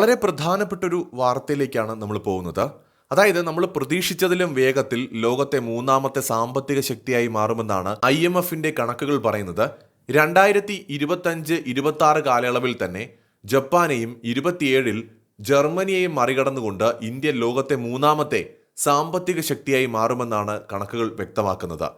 വളരെ പ്രധാനപ്പെട്ട ഒരു വാർത്തയിലേക്കാണ് നമ്മൾ പോകുന്നത്. അതായത് നമ്മൾ പ്രതീക്ഷിച്ചതിലും വേഗത്തിൽ ലോകത്തെ മൂന്നാമത്തെ സാമ്പത്തിക ശക്തിയായി മാറുമെന്നാണ് ഐ എം എഫിന്റെ കണക്കുകൾ പറയുന്നത്. രണ്ടായിരത്തി ഇരുപത്തഞ്ച് ഇരുപത്തി ആറ് കാലയളവിൽ തന്നെ ജപ്പാനെയും ഇരുപത്തിയേഴിൽ ജർമ്മനിയെയും മറികടന്നുകൊണ്ട് ഇന്ത്യ ലോകത്തെ മൂന്നാമത്തെ സാമ്പത്തിക ശക്തിയായി മാറുമെന്നാണ് കണക്കുകൾ വ്യക്തമാക്കുന്നത്.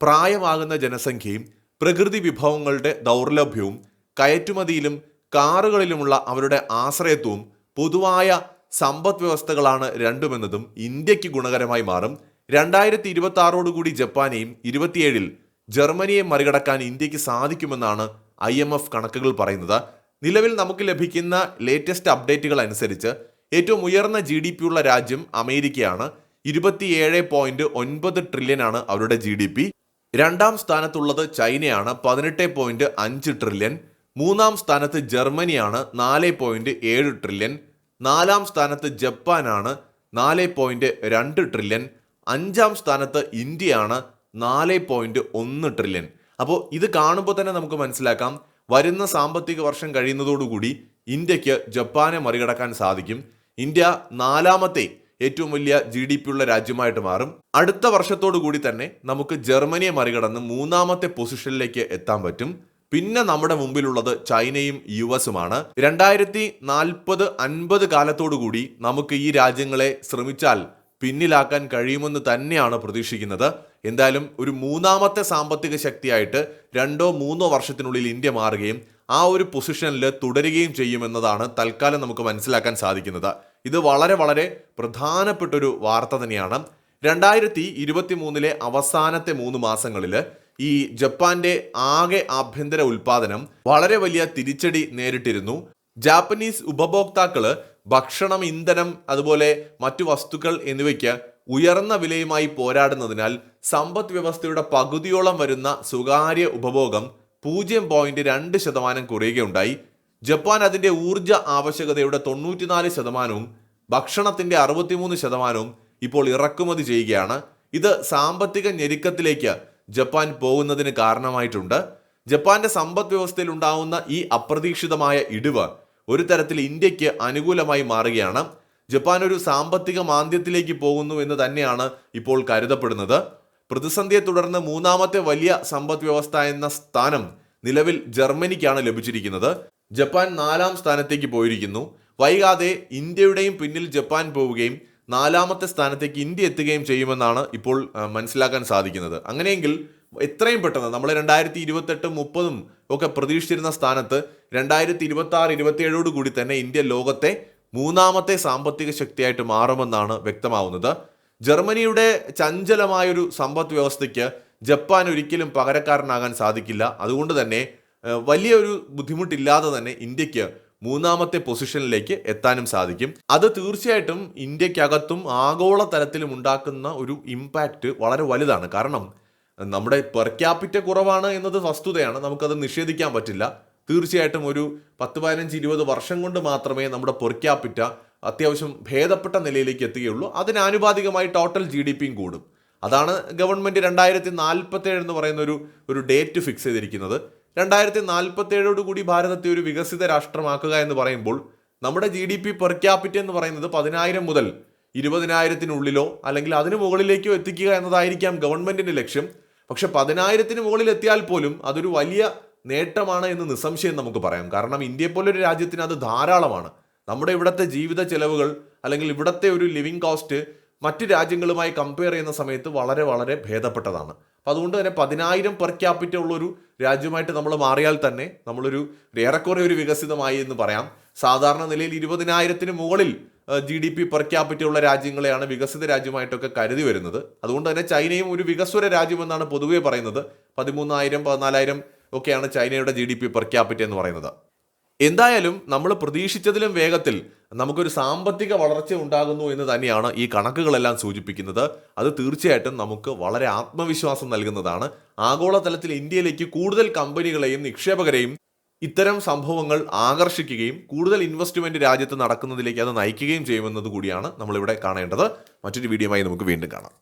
പ്രായമാകുന്ന ജനസംഖ്യയും പ്രകൃതി വിഭവങ്ങളുടെ ദൗർലഭ്യവും കയറ്റുമതിയിലും കാറുകളിലുമുള്ള അവരുടെ ആശ്രയത്വവും പൊതുവായ സമ്പദ് വ്യവസ്ഥകളാണ് രണ്ടുമെന്നതും ഇന്ത്യയ്ക്ക് ഗുണകരമായി മാറും. രണ്ടായിരത്തി ഇരുപത്തി ആറോടുകൂടി ജപ്പാനെയും ഇരുപത്തിയേഴിൽ ജർമ്മനിയെ മറികടക്കാൻ ഇന്ത്യയ്ക്ക് സാധിക്കുമെന്നാണ് ഐ എം എഫ് കണക്കുകൾ പറയുന്നത്. നിലവിൽ നമുക്ക് ലഭിക്കുന്ന ലേറ്റസ്റ്റ് അപ്ഡേറ്റുകൾ അനുസരിച്ച് ഏറ്റവും ഉയർന്ന ജി ഡി പി ഉള്ള രാജ്യം അമേരിക്കയാണ്. ഇരുപത്തിയേഴ് പോയിന്റ് ഒൻപത് ട്രില്യൻ ആണ് അവരുടെ ജി ഡി പി രണ്ടാം സ്ഥാനത്തുള്ളത് ചൈനയാണ്. പതിനെട്ട് പോയിന്റ് അഞ്ച് ട്രില്യൺ മൂന്നാം സ്ഥാനത്ത് ജർമ്മനിയാണ് നാല് പോയിന്റ് ഏഴ് ട്രില്യൺ നാലാം സ്ഥാനത്ത് ജപ്പാനാണ് നാല് പോയിന്റ് രണ്ട് ട്രില്യൺ അഞ്ചാം സ്ഥാനത്ത് ഇന്ത്യയാണ് നാല് പോയിന്റ് ഒന്ന് ട്രില്യൺ അപ്പോൾ ഇത് കാണുമ്പോൾ തന്നെ നമുക്ക് മനസ്സിലാക്കാം വരുന്ന സാമ്പത്തിക വർഷം കഴിയുന്നതോടുകൂടി ഇന്ത്യയ്ക്ക് ജപ്പാനെ മറികടക്കാൻ സാധിക്കും. ഇന്ത്യ നാലാമത്തെ ഏറ്റവും വലിയ ജി ഡി പി ഉള്ള രാജ്യമായിട്ട് മാറും. അടുത്ത വർഷത്തോടു കൂടി തന്നെ നമുക്ക് ജർമ്മനിയെ മറികടന്ന് മൂന്നാമത്തെ പൊസിഷനിലേക്ക് എത്താൻ പറ്റും. പിന്നെ നമ്മുടെ മുമ്പിലുള്ളത് ചൈനയും യു എസുമാണ് രണ്ടായിരത്തി നാൽപ്പത് അൻപത് കാലത്തോടുകൂടി നമുക്ക് ഈ രാജ്യങ്ങളെ ശ്രമിച്ചാൽ പിന്നിലാക്കാൻ കഴിയുമെന്ന് തന്നെയാണ് പ്രതീക്ഷിക്കുന്നത്. എന്തായാലും ഒരു മൂന്നാമത്തെ സാമ്പത്തിക ശക്തിയായിട്ട് രണ്ടോ മൂന്നോ വർഷത്തിനുള്ളിൽ ഇന്ത്യ മാറുകയും ആ ഒരു പൊസിഷനിൽ തുടരുകയും ചെയ്യുമെന്നതാണ് തൽക്കാലം നമുക്ക് മനസ്സിലാക്കാൻ സാധിക്കുന്നത്. ഇത് വളരെ വളരെ പ്രധാനപ്പെട്ടൊരു വാർത്ത തന്നെയാണ്. രണ്ടായിരത്തി ഇരുപത്തി മൂന്നിലെ അവസാനത്തെ മൂന്ന് മാസങ്ങളിൽ ഈ ജപ്പാന്റെ ആകെ ആഭ്യന്തര ഉൽപാദനം വളരെ വലിയ തിരിച്ചടി നേരിട്ടിരുന്നു. ജാപ്പനീസ് ഉപഭോക്താക്കൾ ഭക്ഷണം ഇന്ധനം അതുപോലെ മറ്റു വസ്തുക്കൾ എന്നിവയ്ക്ക് ഉയർന്ന വിലയുമായി പോരാടുന്നതിനാൽ സമ്പദ് വ്യവസ്ഥയുടെ പകുതിയോളം വരുന്ന സ്വകാര്യ ഉപഭോഗം പൂജ്യം പോയിന്റ് രണ്ട് ശതമാനം കുറയുകയുണ്ടായി. ജപ്പാൻ അതിന്റെ ഊർജ ആവശ്യകതയുടെ തൊണ്ണൂറ്റിനാല് ശതമാനവും ഭക്ഷണത്തിന്റെ അറുപത്തിമൂന്ന് ശതമാനവും ഇപ്പോൾ ഇറക്കുമതി ചെയ്യുകയാണ്. ഇത് സാമ്പത്തിക ഞെരുക്കത്തിലേക്ക് ജപ്പാൻ പോകുന്നതിന് കാരണമായിട്ടുണ്ട്. ജപ്പാന്റെ സമ്പദ് വ്യവസ്ഥയിൽ ഉണ്ടാവുന്ന ഈ അപ്രതീക്ഷിതമായ ഇടിവ് ഒരു തരത്തിൽ ഇന്ത്യയ്ക്ക് അനുകൂലമായി മാറുകയാണ്. ജപ്പാൻ ഒരു സാമ്പത്തിക മാന്ദ്യത്തിലേക്ക് പോകുന്നു എന്ന് തന്നെയാണ് ഇപ്പോൾ കരുതപ്പെടുന്നത്. പ്രതിസന്ധിയെ തുടർന്ന് മൂന്നാമത്തെ വലിയ സമ്പദ് വ്യവസ്ഥ എന്ന സ്ഥാനം നിലവിൽ ജർമ്മനിക്കാണ് ലഭിച്ചിരിക്കുന്നത്. ജപ്പാൻ നാലാം സ്ഥാനത്തേക്ക് പോയിരിക്കുന്നു. വൈകാതെ ഇന്ത്യയുടെയും പിന്നിൽ ജപ്പാൻ പോവുകയും നാലാമത്തെ സ്ഥാനത്തേക്ക് ഇന്ത്യ എത്തുകയും ചെയ്യുമെന്നാണ് ഇപ്പോൾ മനസ്സിലാക്കാൻ സാധിക്കുന്നത്. അങ്ങനെയെങ്കിൽ എത്രയും പെട്ടെന്ന് നമ്മൾ രണ്ടായിരത്തി ഇരുപത്തെട്ടും മുപ്പതും ഒക്കെ പ്രതീക്ഷിച്ചിരുന്ന സ്ഥാനത്ത് രണ്ടായിരത്തി ഇരുപത്തി ആറ് ഇരുപത്തിയേഴോട് കൂടി തന്നെ ഇന്ത്യ ലോകത്തെ മൂന്നാമത്തെ സാമ്പത്തിക ശക്തിയായിട്ട് മാറുമെന്നാണ് വ്യക്തമാവുന്നത്. ജർമ്മനിയുടെ ചഞ്ചലമായൊരു സമ്പദ് വ്യവസ്ഥയ്ക്ക് ജപ്പാൻ ഒരിക്കലും പകരക്കാരനാകാൻ സാധിക്കില്ല. അതുകൊണ്ട് തന്നെ വലിയൊരു ബുദ്ധിമുട്ടില്ലാതെ തന്നെ ഇന്ത്യയ്ക്ക് മൂന്നാമത്തെ പൊസിഷനിലേക്ക് എത്താനും സാധിക്കും. അത് തീർച്ചയായിട്ടും ഇന്ത്യക്കകത്തും ആഗോള തലത്തിലും ഉണ്ടാക്കുന്ന ഒരു ഇമ്പാക്റ്റ് വളരെ വലുതാണ്. കാരണം നമ്മുടെ പെർ ക്യാപിറ്റ കുറവാണ് എന്നത് വസ്തുതയാണ്. നമുക്കത് നിഷേധിക്കാൻ പറ്റില്ല. തീർച്ചയായിട്ടും ഒരു പത്ത് പതിനഞ്ച് ഇരുപത് വർഷം കൊണ്ട് മാത്രമേ നമ്മുടെ പെർ ക്യാപിറ്റ അത്യാവശ്യം ഭേദപ്പെട്ട നിലയിലേക്ക് എത്തുകയുള്ളൂ. അതിനാനുപാതികമായി ടോട്ടൽ ജി ഡി പിയും കൂടും. അതാണ് ഗവൺമെന്റ് രണ്ടായിരത്തി നാൽപ്പത്തേഴ് എന്ന് പറയുന്ന ഒരു ഒരു ഡേറ്റ് ഫിക്സ് ചെയ്തിരിക്കുന്നത്. രണ്ടായിരത്തി നാൽപ്പത്തേഴോട് കൂടി ഭാരതത്തെ ഒരു വികസിത രാഷ്ട്രമാക്കുക എന്ന് പറയുമ്പോൾ നമ്മുടെ G D P per capita എന്ന് പറയുന്നത് പതിനായിരം മുതൽ ഇരുപതിനായിരത്തിനുള്ളിലോ അല്ലെങ്കിൽ അതിന് മുകളിലേക്കോ എത്തിക്കുക എന്നതായിരിക്കാം ഗവൺമെന്റിന്റെ ലക്ഷ്യം. പക്ഷെ പതിനായിരത്തിന് മുകളിൽ എത്തിയാൽ പോലും അതൊരു വലിയ നേട്ടമാണ് എന്ന് നിസ്സംശയം നമുക്ക് പറയാം. കാരണം ഇന്ത്യയെ പോലൊരു രാജ്യത്തിന് അത് ധാരാളമാണ്. നമ്മുടെ ഇവിടുത്തെ ജീവിത ചെലവുകൾ അല്ലെങ്കിൽ ഇവിടുത്തെ ഒരു ലിവിങ് കോസ്റ്റ് മറ്റ് രാജ്യങ്ങളുമായി കമ്പയർ ചെയ്യുന്ന സമയത്ത് വളരെ വളരെ ഭേദപ്പെട്ടതാണ്. അപ്പോൾ അതുകൊണ്ട് തന്നെ പതിനായിരം പെർ ക്യാപിറ്റ ഉള്ളൊരു രാജ്യമായിട്ട് നമ്മൾ മാറിയാൽ തന്നെ നമ്മളൊരു ഏറെക്കുറെ ഒരു വികസിതമായി എന്ന് പറയാം. സാധാരണ നിലയിൽ ഇരുപതിനായിരത്തിന് മുകളിൽ G D P per capita ഉള്ള രാജ്യങ്ങളെയാണ് വികസിത രാജ്യമായിട്ടൊക്കെ കരുതി വരുന്നത്. അതുകൊണ്ട് തന്നെ ചൈനയും ഒരു വികസ്വര രാജ്യമെന്നാണ് പൊതുവേ പറയുന്നത്. പതിമൂന്നായിരം പതിനാലായിരം ഒക്കെയാണ് ചൈനയുടെ G D P per capita എന്ന് പറയുന്നത്. എന്തായാലും നമ്മൾ പ്രതീക്ഷിച്ചതിലും വേഗത്തിൽ നമുക്കൊരു സാമ്പത്തിക വളർച്ച ഉണ്ടാകുന്നു എന്ന് തന്നെയാണ് ഈ കണക്കുകളെല്ലാം സൂചിപ്പിക്കുന്നത്. അത് തീർച്ചയായിട്ടും നമുക്ക് വളരെ ആത്മവിശ്വാസം നൽകുന്നതാണ്. ആഗോളതലത്തിൽ ഇന്ത്യയിലേക്ക് കൂടുതൽ കമ്പനികളെയും നിക്ഷേപകരെയും ഇത്തരം സംഭവങ്ങൾ ആകർഷിക്കുകയും കൂടുതൽ ഇൻവെസ്റ്റ്മെന്റ് രാജ്യത്ത് നടക്കുന്നതിലേക്ക് അത് നയിക്കുകയും ചെയ്യുമെന്നത് കൂടിയാണ് നമ്മളിവിടെ കാണേണ്ടത്. മറ്റൊരു വീഡിയോയുമായി നമുക്ക് വീണ്ടും കാണാം.